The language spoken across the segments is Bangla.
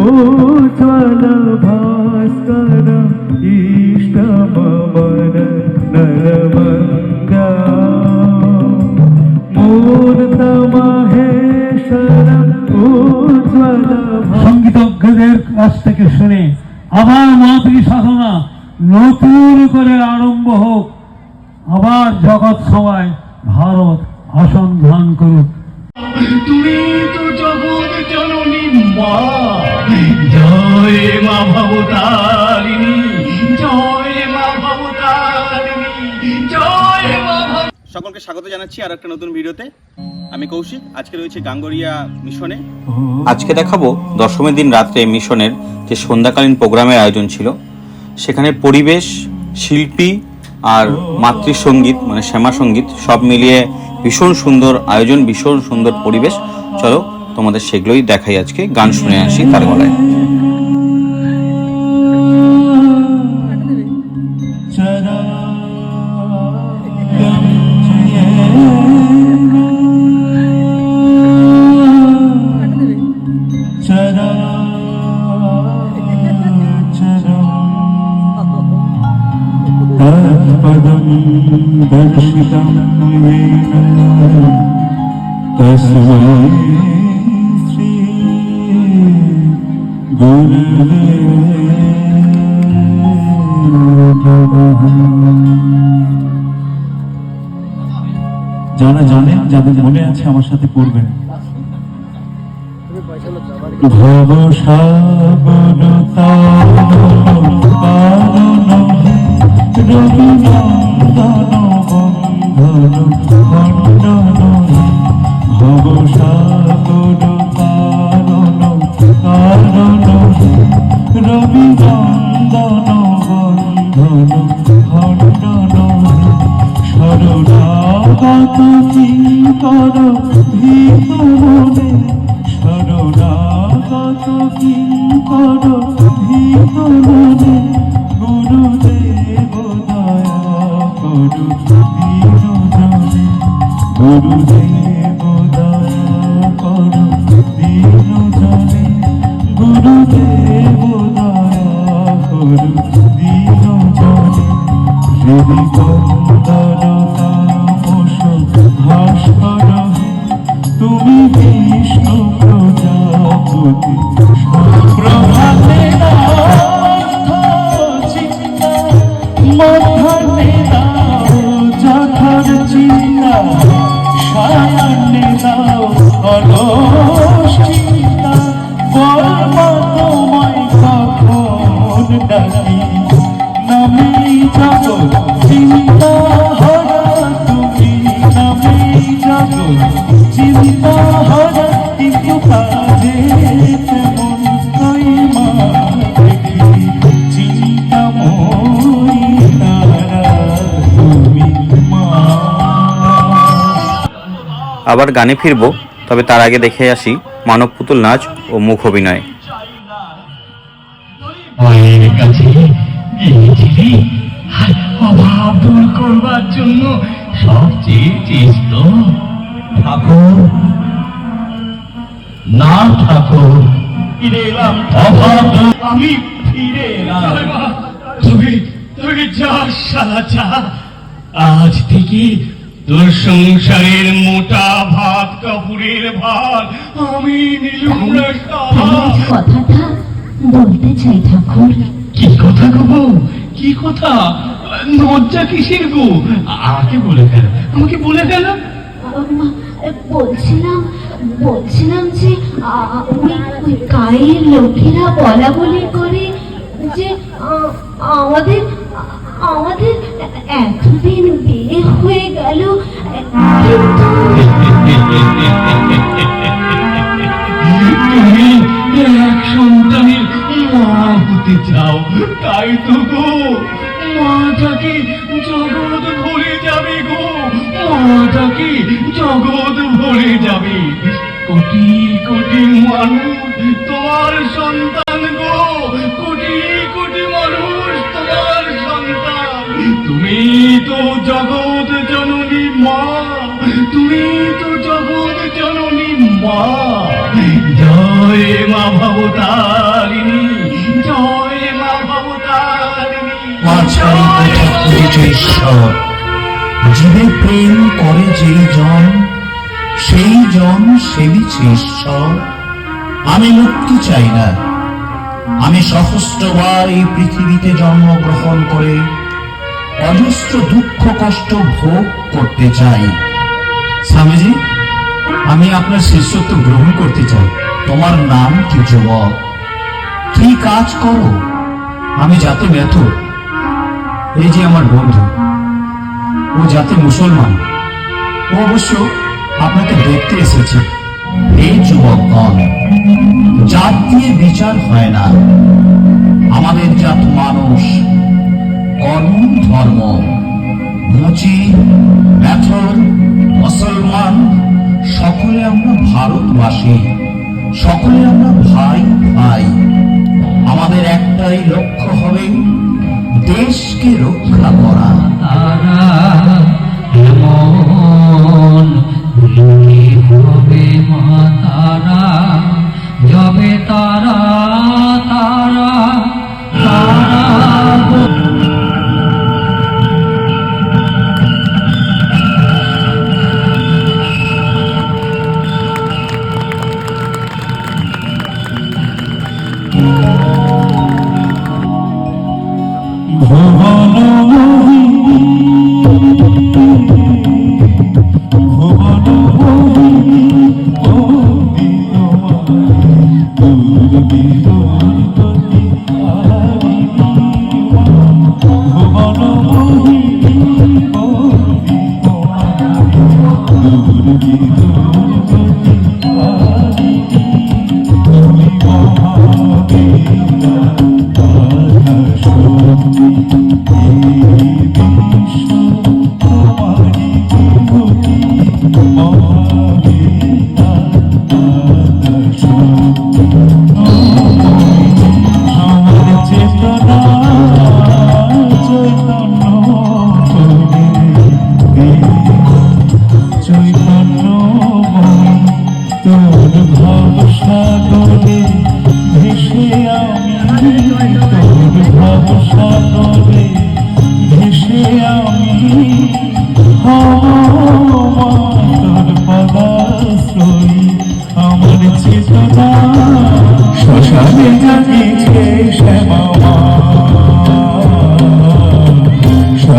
उज्ज्वल भास्कर इष्टममन नरमङ्गा मूर्तमहेश्वरम् उज्ज्वल সঙ্গীতজ্ঞদের কাছ থেকে শুনে আবার মাতৃ সাধনা নতুন করে আরম্ভ হোক আবার জগৎ সবাই ভারত আসন ধান করুক তুমি তো জগৎ জননী মা জয় মা ভবতারিণী জয় মা ভবতারিণী জয় মা সকলকে স্বাগত জানাচ্ছি আর একটা নতুন ভিডিওতে। আমি কৌশিক আজকে রয়েছে গাঙ্গরিয়া মিশনে। আজকে দেখাবো দশমীর দিন রাত্রে মিশনের যে সন্ধ্যাকালীন প্রোগ্রামের আয়োজন ছিল। সেখানে পরিবেশ শিল্পী আর মাতৃসঙ্গীত মানে শ্যামা সংগীত সব মিলিয়ে ভীষণ সুন্দর আয়োজন ভীষণ সুন্দর পরিবেশ। চলো তোমাদের সেগুলোই দেখাই আজকে গান শুনে আসি তার গলায়। तत्पदं दर्शितं येन तस्मै श्री गुरवे नमः যারা জানেন যাদের মনে আছে আমার সাথে পড়বেন ভব সাগর তারণ রবিনন্দন বন্ধন খণ্ডন ভব সাগর তারণ Mm-hmm. আবার গানে ফিরবো তবে তার আগে দেখে আসি মানব পুতুল নাচ ও মুখ অভিনয়। মায়ের কাছে গিয়েছিলি আর অভাব দূর করবার জন্য সব চেয়েছিস ঠাকুর। না ঠাকুর ফিরে এলাম। অভাব আমি ফিরে এলাম। যা সালা যা। আজ থেকে তোর সংসারের মোটা ভাত কাপুরের ভাত আমি কথাটা বলতে চাই ঠাকুর। কি কথা গো কি কথা? লজ্জা কিসের গো? আমাকে বলে ফেল। আমাকে বলে ফেল। বলছিলাম বলছিলাম যে ওই ওই গায়ের লোকেরা বলা বলি করে যে আমাদের আমাদের এতদিন বিয়ে হয়ে গেল। এক সন্তানের মা চাও, তাই তো গো। মাটাকে জগৎ ভরে যাবে গো মাটাকে জগৎ ভরে যাবে। কোটি কোটি মানুষ তোমার সন্তান তুমি তো জগৎ জননী মা তুমি তো জগৎ জননী মা। জয় মা ভবতারিণী, জয় মা ভবতারিণী। ঈশ্বর জীবে প্রেম করে যেই জন, সেই জন সেবিছে ঈশ্বর। আমি মুক্তি চাই না। আমি সহস্রবার এই পৃথিবীতে জন্মগ্রহণ করে অজস্র দুঃখ, কষ্ট ভোগ করতে চাই। স্বামীজি, আমি আপনার শিষ্যত্ব গ্রহণ করতে চাই। তোমার নাম কি যুবক? কি কাজ করো? আমি যাতে ব্যথ এই যে আমার বন্ধু, ও যাতে মুসলমান। ও অবশ্য আপনাকে দেখতে এসেছে। এই যুবকগণ, জাত দিয়ে বিচার হয় না। আমাদের জাত মানুষ কর্ম ধর্ম মুচি মেথর মুসলমান, সকলে আমরা ভারতবাসী, সকলে আমরা ভাই ভাই। আমাদের একটাই লক্ষ্য হবে দেশকে রক্ষা করা। হবে মা তারা যবে তারা তারা que querido.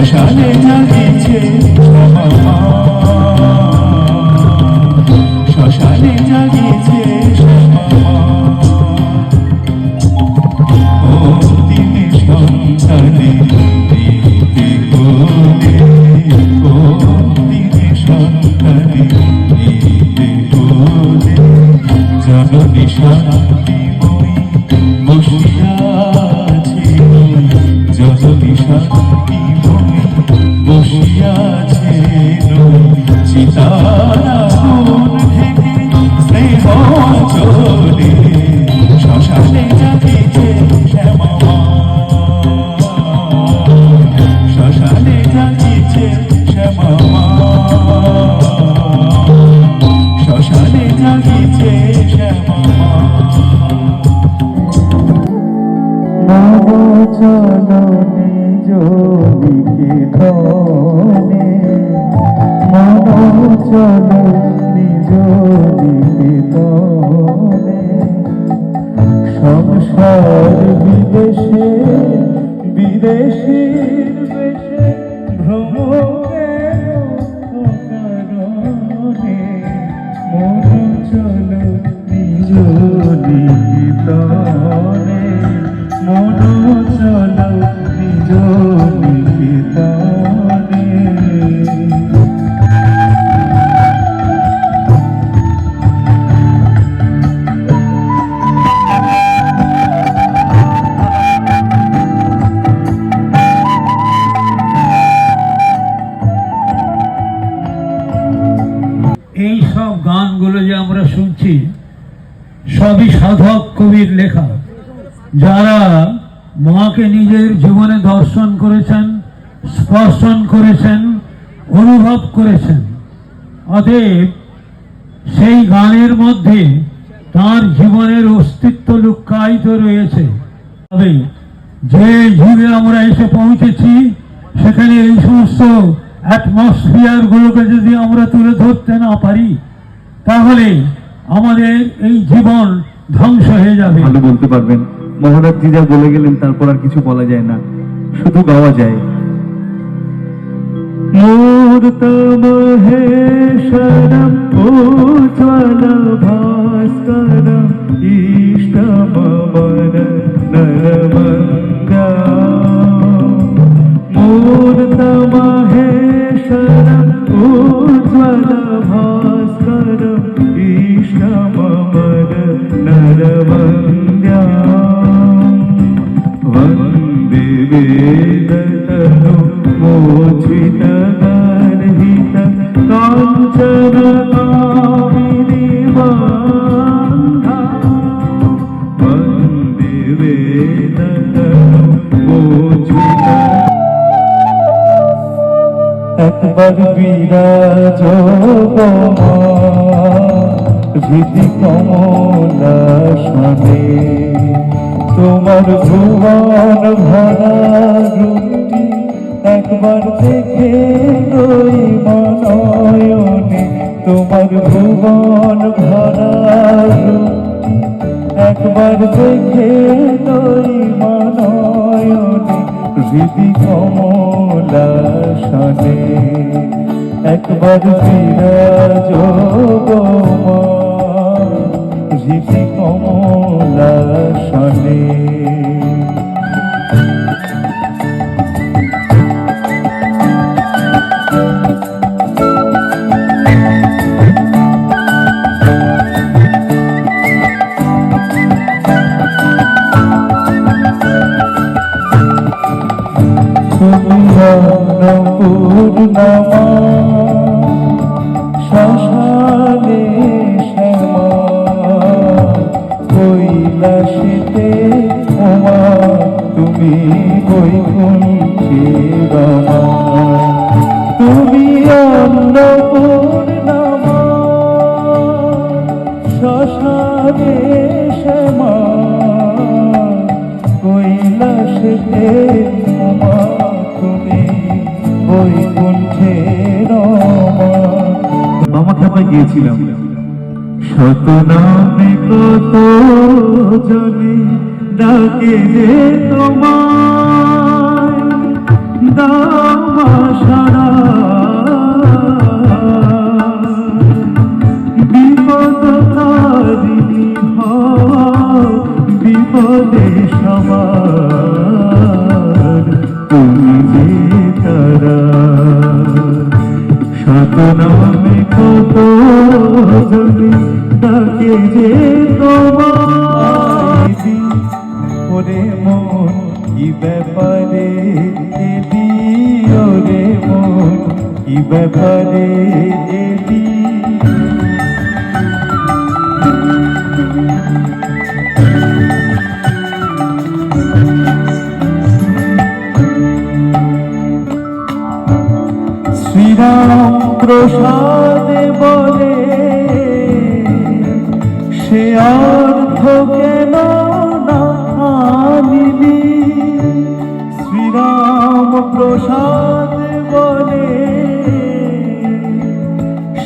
শ্মশানে না শ্যামা চলো নিজ নিকেতনে মন চলো নিজ নিকেতনে সংসার বিদেশে বিদেশির বেশে ভ্রম কারণে মন চলো এই সব গানগুলো যে আমরা শুনছি, সবই সাধক কবির লেখা। যারা মাকে নিজের জীবনে দর্শন করেছেন, স্পর্শন করেছেন, অনুভব করেছেন, অতএব সেই গানের মধ্যে তার জীবনের অস্তিত্ব লুক্কায়িত রয়েছে। তবে যে যুগে আমরা এসে পৌঁছেছি, সেখানে এই সমস্ত অ্যাটমসফিয়ার গুলোকে যদি আমরা তুলে ধরতে না পারি তাহলে আমাদের এই জীবন ধ্বংস হয়ে যাবে। ভালো বলতে পারবেন। মহারাজ যা বলে গেলেন তারপর আর কিছু বলা যায় না। শুধু গাওয়া যায়। মূর্তম হেশ্বরম উজ্জ্বল ভাস্করম ইষ্টম মন নরমঙ্গা भास्र ईश्वर नरवङ्गा वन्दे वेदतनु वेद को चिनरचरवि वन्दे वेदतनु मोचित একবার বিরাজ হৃদি কমলা সনে তোমার ভুবন ভরা রূপটি একবার দেখে রই মনয়নে। তোমার ভুবন ভরা একবার দেখে রই মনয়নে। হৃদি কমলা সনে একবার বিরাজ হৃদি কমলা সনে। গিয়েছিলাম শত নামে কত জনে ডাকে যে তোমায় যে তোমার? ওরে মন কি ব্যাপারে এলি ওরে মন? কি ব্যাপারে এলি শ্রীরাম প্রসাদে বলে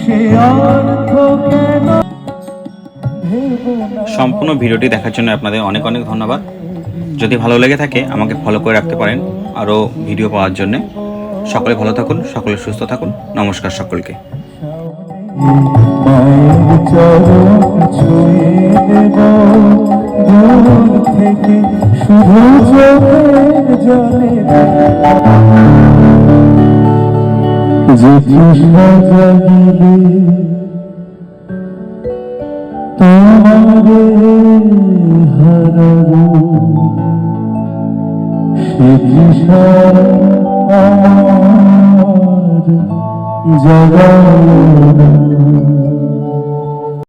সে অর্থ কেন সম্পূর্ণ ভিডিওটি দেখার জন্য আপনাদের অনেক অনেক ধন্যবাদ। যদি ভালো লেগে থাকে আমাকে ফলো করে রাখতে পারেন আরও ভিডিও পাওয়ার জন্য। সকলে ভালো থাকুন সকলে সুস্থ থাকুন। নমস্কার সকলকে। থেকে শুধু জলে। যে তৃষ্ণা জাগিলে তোমারে হারাবো সে তৃষ্ণা আমার জগাবো